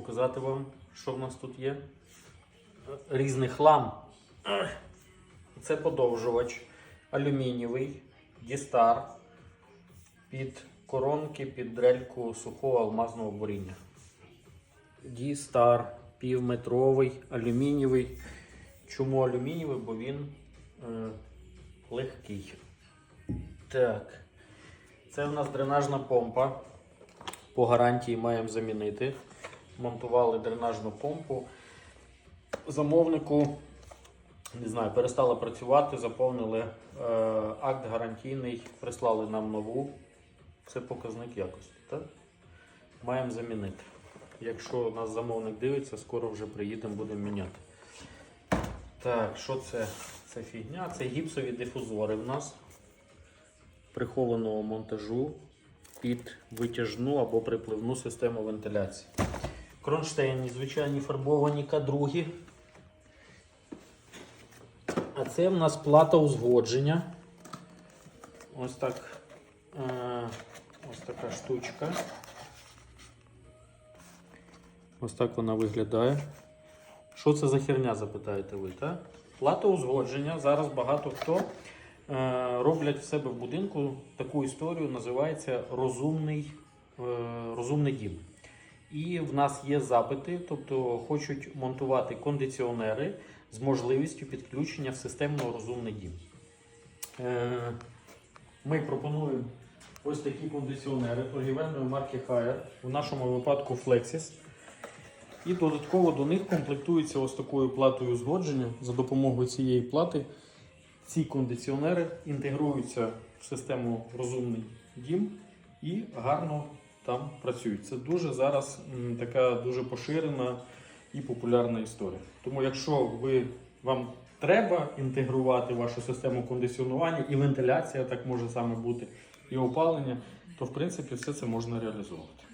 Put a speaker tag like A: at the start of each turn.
A: показати вам, що в нас тут є. Різний хлам. Це подовжувач алюмінієвий, дістар під коронки, під дрельку сухого алмазного буріння. Дістар півметровий, алюмінієвий. Чому алюмінієвий? Бо він е, легкий. Так. Це у нас дренажна помпа. По гарантії маємо замінити. Монтували дренажну помпу. Замовнику, не знаю, перестала працювати, заповнили е, акт гарантійний, прислали нам нову. Це показник якості. Так? Маємо замінити. Якщо нас замовник дивиться, скоро вже приїдемо, будемо міняти. Так, що це? Це фігня. Це гіпсові дифузори в нас прихованого монтажу під витяжну або припливну систему вентиляції. Кронштейні, звичайні фарбовані кадруги. А це в нас плата узгодження. Ось так. Е, ось така штучка. Ось так вона виглядає. Що це за херня, запитаєте ви, так? Плата узгодження. Зараз багато хто е, роблять в себе в будинку таку історію, називається розумний, е, розумний дім. І в нас є запити, тобто хочуть монтувати кондиціонери з можливістю підключення в системно розумний дім. Е, Ми пропонуємо ось такі кондиціонери торгівельної марки Haier, в нашому випадку Flexis. І додатково до них комплектується ось такою платою згодження. За допомогою цієї плати ці кондиціонери інтегруються в систему розумний дім і гарно там працюють. Це дуже зараз така дуже поширена і популярна історія. Тому, якщо ви вам треба інтегрувати вашу систему кондиціонування і вентиляція, так може саме бути, і опалення, то в принципі все це можна реалізовувати.